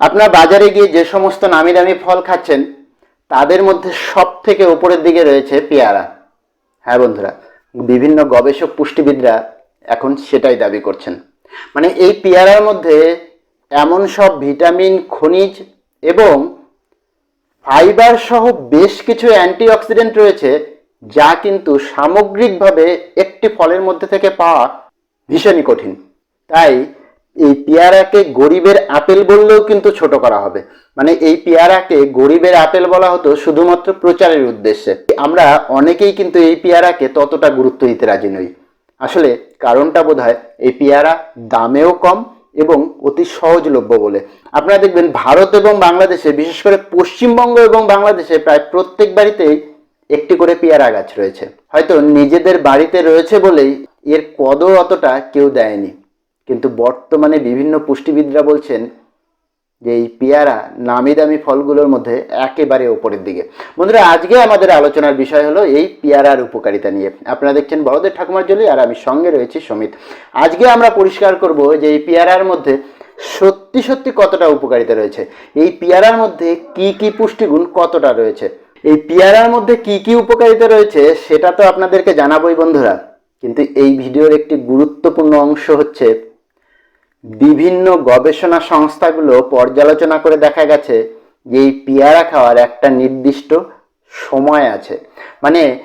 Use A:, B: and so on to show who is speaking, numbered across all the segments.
A: আপনার বাজারে গিয়ে যে সমস্ত নামি দামি ফল খাচ্ছেন, তাদের মধ্যে সব থেকে উপরের দিকে রয়েছে পেয়ারা। হ্যাঁ বন্ধুরা, বিভিন্ন গবেষক পুষ্টিবিদরা এখন সেটাই দাবি করছেন। মানে এই পেয়ারার মধ্যে এমন সব ভিটামিন, খনিজ এবং ফাইবার সহ বেশ কিছু অ্যান্টিঅক্সিডেন্ট রয়েছে, যা কিন্তু সামগ্রিকভাবে একটি ফলের মধ্যে থেকে পাওয়া ভীষণই কঠিন। তাই এই পেয়ারাকে গরিবের আপেল বললেও কিন্তু ছোট করা হবে। মানে এই পেয়ারাকে গরিবের আপেল বলা হতো শুধুমাত্র প্রচারের উদ্দেশ্যে। আমরা অনেকেই কিন্তু এই পেয়ারাকে ততটা গুরুত্ব দিতে রাজি নই। আসলে কারণটা বোধ হয় এই পেয়ারা দামেও কম এবং অতি সহজলভ্য বলে। আপনারা দেখবেন ভারত এবং বাংলাদেশে, বিশেষ করে পশ্চিমবঙ্গ এবং বাংলাদেশে প্রায় প্রত্যেক বাড়িতেই একটি করে পেয়ারা গাছ রয়েছে। হয়তো নিজেদের বাড়িতে রয়েছে বলেই এর কদর অতটা কেউ দেয়নি। কিন্তু বর্তমানে বিভিন্ন পুষ্টিবিদরা বলছেন যে এই পেয়ারা নামি দামি ফলগুলোর মধ্যে একেবারে ওপরের দিকে। বন্ধুরা, আজকে আমাদের আলোচনার বিষয় হলো এই পেয়ারার উপকারিতা নিয়ে। আপনারা দেখছেন বড়দের ঠাকুমার জলি আর আমি সঙ্গে রয়েছি সমিত। আজকে আমরা পরিষ্কার করব যে এই পেয়ারার মধ্যে সত্যি সত্যি কতটা উপকারিতা রয়েছে। এই পেয়ারার মধ্যে কি কি পুষ্টিগুণ কতটা রয়েছে। এই পেয়ারার মধ্যে কি কি উপকারিতা রয়েছে সেটা তো আপনাদেরকে জানাবোই বন্ধুরা। কিন্তু এই ভিডিওর একটি গুরুত্বপূর্ণ অংশ হচ্ছে বিভিন্ন গবেষণা সংস্থাগুলো পর্যালোচনা করে দেখা গেছে যে এই পেয়ারা খাওয়ার একটা নির্দিষ্ট সময় আছে। মানে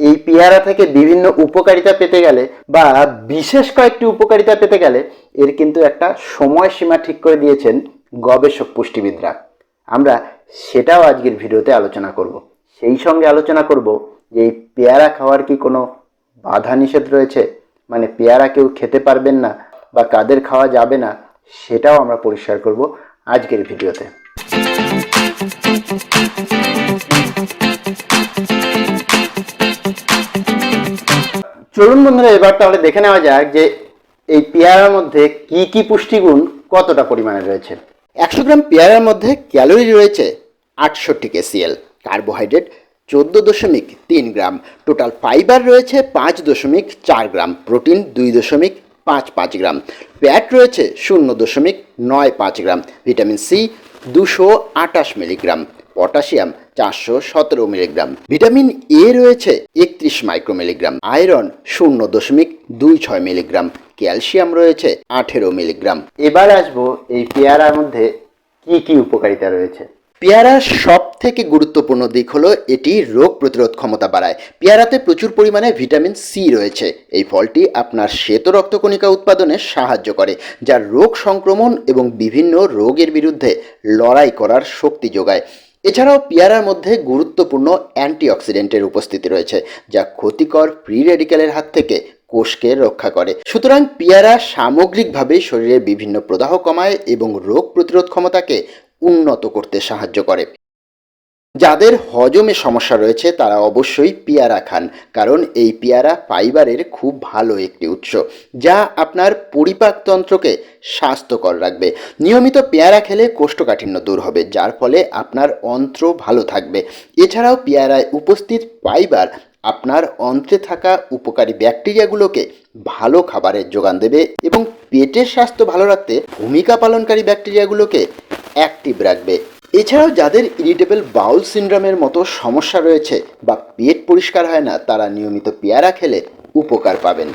A: এই পেয়ারা থেকে বিভিন্ন উপকারিতা পেতে গেলে বা বিশেষ কয়েকটি উপকারিতা পেতে গেলে এর কিন্তু একটা সময়সীমা ঠিক করে দিয়েছেন গবেষক পুষ্টিবিদরা। আমরা সেটাও আজকের ভিডিওতে আলোচনা করব। সেই সঙ্গে আলোচনা করব যে এই পেয়ারা খাওয়ার কি কোনো বাধা নিষেধ রয়েছে? মানে পেয়ারা কেউ খেতে পারবেন না? বা কাদের খাওয়া যাবে না, সেটাও আমরা পরিষ্কার করব আজকের ভিডিওতে। চলুন বন্ধুরা, এবার তাহলে দেখে নেওয়া যাক যে এই পেয়ারার মধ্যে কি কি পুষ্টিগুণ কতটা পরিমাণে রয়েছে। একশো গ্রাম পেয়ারার মধ্যে ক্যালোরি রয়েছে আটষট্টি কেসিএল, কার্বোহাইড্রেট চোদ্দ দশমিক তিন গ্রাম, টোটাল ফাইবার রয়েছে পাঁচ দশমিক চার গ্রাম, প্রোটিন দুই দশমিক পাঁচ পাঁচ গ্রাম। ফ্যাট রয়েছে শূন্য দশমিক নয় পাঁচ গ্রাম। ভিটামিন সি দুশো আটাশ মিলিগ্রাম। পটাশিয়াম চারশো সতেরো মিলিগ্রাম। ভিটামিন এ রয়েছে একত্রিশ মাইক্রোমিলিগ্রাম। আয়রন শূন্য দশমিক দুই ছয় মিলিগ্রাম। ক্যালসিয়াম রয়েছে আঠেরো মিলিগ্রাম। এবার আসব এই পেয়ারার মধ্যে কি কি উপকারিতা রয়েছে। পেয়ারার সব থেকে গুরুত্বপূর্ণ দিক হলো এটি রোগ প্রতিরোধ ক্ষমতা বাড়ায়। পেয়ারাতে প্রচুর পরিমাণে ভিটামিন সি রয়েছে। এই ফলটি আপনার শ্বেত রক্তকণিকা উৎপাদনে সাহায্য করে, যা রোগ সংক্রমণ এবং বিভিন্ন রোগের বিরুদ্ধে লড়াই করার শক্তি যোগায়। এছাড়াও পেয়ারার মধ্যে গুরুত্বপূর্ণ অ্যান্টিঅক্সিডেন্টের উপস্থিতি রয়েছে, যা ক্ষতিকর ফ্রি রেডিক্যালের হাত থেকে কোষকে রক্ষা করে। সুতরাং পেয়ারা সামগ্রিকভাবে শরীরের বিভিন্ন প্রদাহ কমায় এবং রোগ প্রতিরোধ ক্ষমতাকে উন্নত করতে সাহায্য করে। যাদের হজমে সমস্যা রয়েছে, তারা অবশ্যই পেয়ারা খান, কারণ এই পেয়ারা ফাইবারের খুব ভালো একটি উৎস, যা আপনার পরিপাকতন্ত্রকে স্বাস্থ্যকর রাখবে। নিয়মিত পেয়ারা খেলে কোষ্ঠকাঠিন্য দূর হবে, যার ফলে আপনার অন্ত্র ভালো থাকবে। এছাড়াও পেয়ারায় উপস্থিত ফাইবার আপনার অন্ত্রে থাকা উপকারী ব্যাকটেরিয়াগুলোকে ভালো খাবারের যোগান দেবে এবং পেটের স্বাস্থ্য ভালো রাখতে ভূমিকা পালনকারী ব্যাকটেরিয়াগুলোকে অ্যাক্টিভ রাখবে। এছাড়াও যাদের ইরিটেবল বাউল সিন্ড্রামের মতো সমস্যা রয়েছে বা পেট পরিষ্কার হয় না, তারা নিয়মিত পেয়ারা খেলে উপকার পাবেন।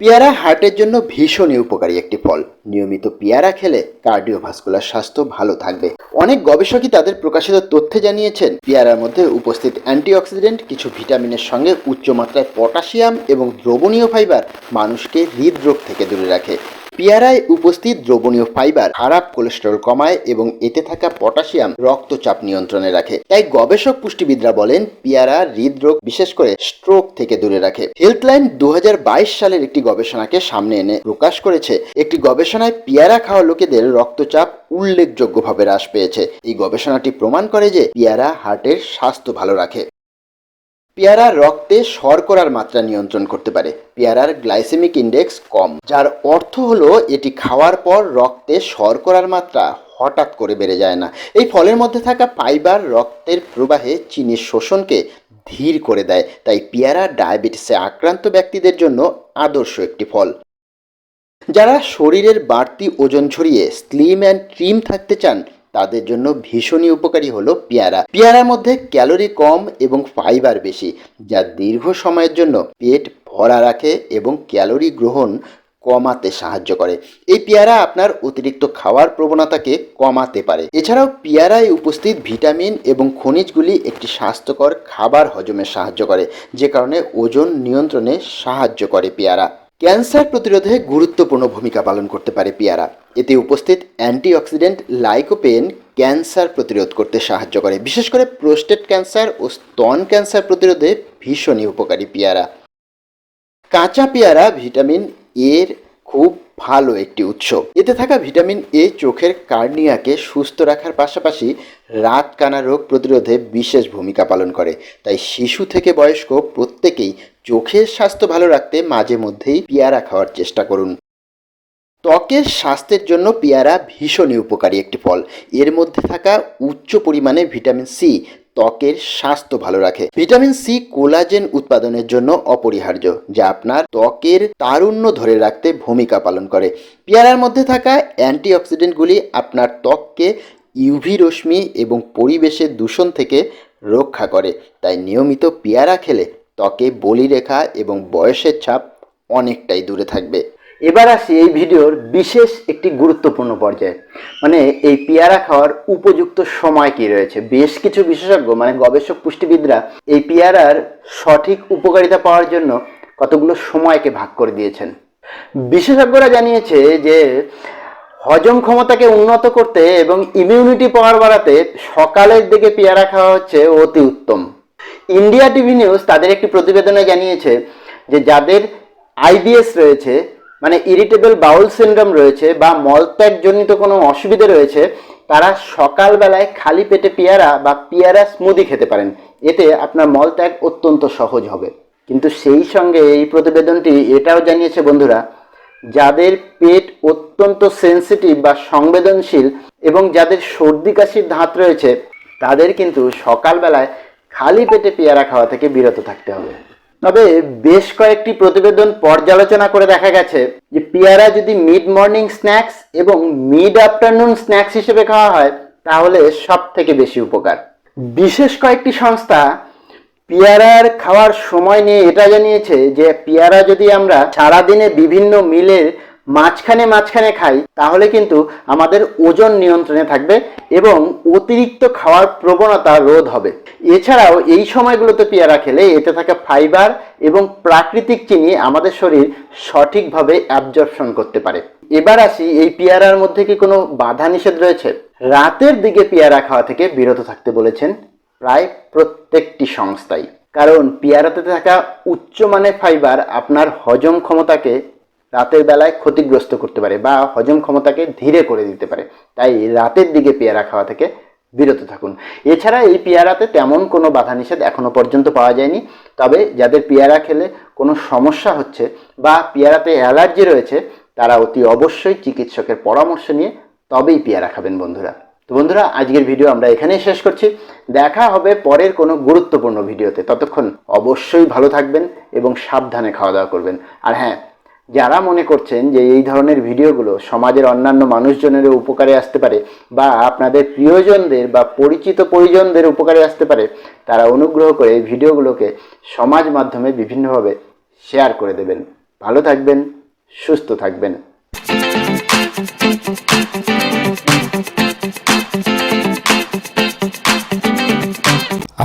A: পেয়ারা হার্টের জন্য ভীষণই উপকারী একটি ফল। নিয়মিত পেয়ারা খেলে কার্ডিওভাস্কুলার স্বাস্থ্য ভালো থাকবে। অনেক গবেষকই তাদের প্রকাশিত তথ্যে জানিয়েছেন, পেয়ারার মধ্যে উপস্থিত অ্যান্টিঅক্সিডেন্ট, কিছু ভিটামিনের সঙ্গে উচ্চমাত্রায় পটাশিয়াম এবং দ্রবণীয় ফাইবার মানুষকে হৃদরোগ থেকে দূরে রাখে। পেয়ারায় উপস্থিত দ্রবণীয় ফাইবার খারাপ কোলেস্টেরল কমায় এবং এতে থাকা পটাশিয়াম রক্তচাপ নিয়ন্ত্রণে রাখে। তাই গবেষক পুষ্টিবিদরা বলেন, পেয়ারা হৃদরোগ বিশেষ করে স্ট্রোক থেকে দূরে রাখে। হেলথলাইন দু হাজার বাইশ সালের একটি গবেষণাকে সামনে এনে প্রকাশ করেছে, একটি গবেষণায় পেয়ারা খাওয়া লোকেদের রক্তচাপ উল্লেখযোগ্যভাবে হ্রাস পেয়েছে। এই গবেষণাটি প্রমাণ করে যে পেয়ারা হার্টের স্বাস্থ্য ভালো রাখে। পেয়ারা রক্তে শর্করার মাত্রা নিয়ন্ত্রণ করতে পারে। পেয়ারার গ্লাইসেমিক ইন্ডেক্স কম, যার অর্থ হলো এটি খাওয়ার পর রক্তে শর্করার মাত্রা হঠাৎ করে বেড়ে যায় না। এই ফলের মধ্যে থাকা ফাইবার রক্তের প্রবাহে চিনির শোষণকে ধীর করে দেয়, তাই পেয়ারা ডায়াবেটিসে আক্রান্ত ব্যক্তিদের জন্য আদর্শ একটি ফল। যারা শরীরের বাড়তি ওজন ছড়িয়ে স্লিম অ্যান্ড ট্রিম থাকতে চান তাদের জন্য ভীষণই উপকারী হলো পেয়ারা। পেয়ারার মধ্যে ক্যালোরি কম এবং ফাইবার বেশি, যা দীর্ঘ সময়ের জন্য পেট ভরা রাখে এবং ক্যালোরি গ্রহণ কমাতে সাহায্য করে। এই পেয়ারা আপনার অতিরিক্ত খাওয়ার প্রবণতাকে কমাতে পারে। এছাড়াও পেয়ারায় উপস্থিত ভিটামিন এবং খনিজগুলি একটি স্বাস্থ্যকর খাবার হজমে সাহায্য করে, যে কারণে ওজন নিয়ন্ত্রণে সাহায্য করে পেয়ারা। ক্যান্সার প্রতিরোধে গুরুত্বপূর্ণ ভূমিকা পালন করতে পারে পেয়ারা। এতে উপস্থিত অ্যান্টিঅক্সিডেন্ট লাইকোপেন ক্যান্সার প্রতিরোধ করতে সাহায্য করে, বিশেষ করে প্রোস্টেট ক্যান্সার ও স্তন ক্যান্সার প্রতিরোধে ভীষণই উপকারী পেয়ারা। কাঁচা পেয়ারা ভিটামিন এর খুব ভালো একটি উৎস। এতে থাকা ভিটামিন এ চোখের কার্নিয়াকে সুস্থ রাখার পাশাপাশি রাত কানা রোগ প্রতিরোধে বিশেষ ভূমিকা পালন করে। তাই শিশু থেকে বয়স্ক প্রত্যেকেই চোখের স্বাস্থ্য ভালো রাখতে মাঝে মধ্যেই পেয়ারা খাওয়ার চেষ্টা করুন। ত্বকের স্বাস্থ্যের জন্য পেয়ারা ভীষণই উপকারী একটি ফল। এর মধ্যে থাকা উচ্চ পরিমাণে ভিটামিন সি ত্বকের স্বাস্থ্য ভালো রাখে। ভিটামিন সি কোলাজেন উৎপাদনের জন্য অপরিহার্য, যা আপনার ত্বকের তারুণ্য ধরে রাখতে ভূমিকা পালন করে। পেয়ারার মধ্যে থাকা অ্যান্টিঅক্সিডেন্টগুলি আপনার ত্বককে ইউভি রশ্মি এবং পরিবেশের দূষণ থেকে রক্ষা করে। তাই নিয়মিত পেয়ারা খেলে ত্বকে বলিরেখা এবং বয়সের ছাপ অনেকটাই দূরে থাকবে। এবার আসি এই ভিডিওর বিশেষ একটি গুরুত্বপূর্ণ পর্যায়ে। মানে এই পেয়ারা খাওয়ার উপযুক্ত সময় কি রয়েছে? বেশ কিছু বিশেষজ্ঞ মানে গবেষক পুষ্টিবিদরা এই পেয়ারার সঠিক উপকারিতা পাওয়ার জন্য কতগুলো সময়কে ভাগ করে দিয়েছেন। বিশেষজ্ঞরা জানিয়েছে যে, হজম ক্ষমতাকে উন্নত করতে এবং ইমিউনিটি পাওয়ার বাড়াতে সকালের দিকে পেয়ারা খাওয়া হচ্ছে অতি উত্তম। ইন্ডিয়া টিভি নিউজ তাদের একটি প্রতিবেদনে জানিয়েছে যে, যাদের আইবিএস রয়েছে মানে ইরিটেবল বাউল সিনড্রোম রয়েছে বা মলত্যাগ জনিত কোনো অসুবিধে রয়েছে, তারা সকালবেলায় খালি পেটে পেয়ারা বা পেয়ারা স্মুদি খেতে পারেন। এতে আপনার মলত্যাগ অত্যন্ত সহজ হবে। কিন্তু সেই সঙ্গে এই প্রতিবেদনটি এটাও জানিয়েছে বন্ধুরা, যাদের পেট অত্যন্ত সেন্সিটিভ বা সংবেদনশীল এবং যাদের সর্দি কাশির ধাত রয়েছে, তাদের কিন্তু সকালবেলায় খালি পেটে পেয়ারা খাওয়া থেকে বিরত থাকতে হবে। তবে বেশ কয়েকটি প্রতিবেদন পর্যালোচনা করে দেখা গেছে যে পেয়ারা যদি মিড মর্নিং স্ন্যাক্স এবং মিড আফটারনুন স্ন্যাক্স হিসেবে খাওয়া হয়, তাহলে সব থেকে বেশি উপকার। বিশেষ কয়েকটি সংস্থা পেয়ারার খাওয়ার সময় নিয়ে এটা জানিয়েছে যে পেয়ারা যদি আমরা সারাদিনে বিভিন্ন মিলের মাঝখানে মাঝখানে খাই, তাহলে কিন্তু আমাদের ওজন নিয়ন্ত্রণে থাকবে এবং অতিরিক্ত খাওয়ার প্রবণতা রোধ হবে। এছাড়াও এই সময়গুলোতে পেয়ারা খেলে এতে থাকা ফাইবার এবং প্রাকৃতিক চিনি আমাদের শরীর সঠিকভাবে অ্যাবজর্পশন করতে পারে। এবার আসি, এই পেয়ারার মধ্যে কি কোনো বাধা নিষেধ রয়েছে? রাতের দিকে পেয়ারা খাওয়া থেকে বিরত থাকতে বলেছেন প্রায় প্রত্যেকটি সংস্থাই। কারণ পেয়ারাতে থাকা উচ্চমানের ফাইবার আপনার হজম ক্ষমতাকে রাতের বেলায় ক্ষতিগ্রস্ত করতে পারে বা হজম ক্ষমতাকে ধীরে করে দিতে পারে। তাই রাতের দিকে পেয়ারা খাওয়া থেকে বিরত থাকুন। এছাড়া এই পেয়ারাতে তেমন কোনো বাধা নিষেধ এখনও পর্যন্ত পাওয়া যায়নি। তবে যাদের পেয়ারা খেলে কোনো সমস্যা হচ্ছে বা পেয়ারাতে অ্যালার্জি রয়েছে, তারা অতি অবশ্যই চিকিৎসকের পরামর্শ নিয়ে তবেই পেয়ারা খাবেন বন্ধুরা। তো বন্ধুরা, আজকের ভিডিও আমরা এখানেই শেষ করছি। দেখা হবে পরের কোনো গুরুত্বপূর্ণ ভিডিওতে। ততক্ষণ অবশ্যই ভালো থাকবেন এবং সাবধানে খাওয়া দাওয়া করবেন। আর হ্যাঁ যারা মনে করছেন যে এই ধরনের ভিডিওগুলো সমাজের অন্যান্য মানুষজনেরও উপকারে আসতে পারে বা আপনাদের প্রিয়জনদের বা পরিচিত পরিজনদের উপকারে আসতে পারে, তারা অনুগ্রহ করে এই ভিডিওগুলোকে সমাজ মাধ্যমে বিভিন্নভাবে শেয়ার করে দেবেন। ভালো থাকবেন, সুস্থ থাকবেন।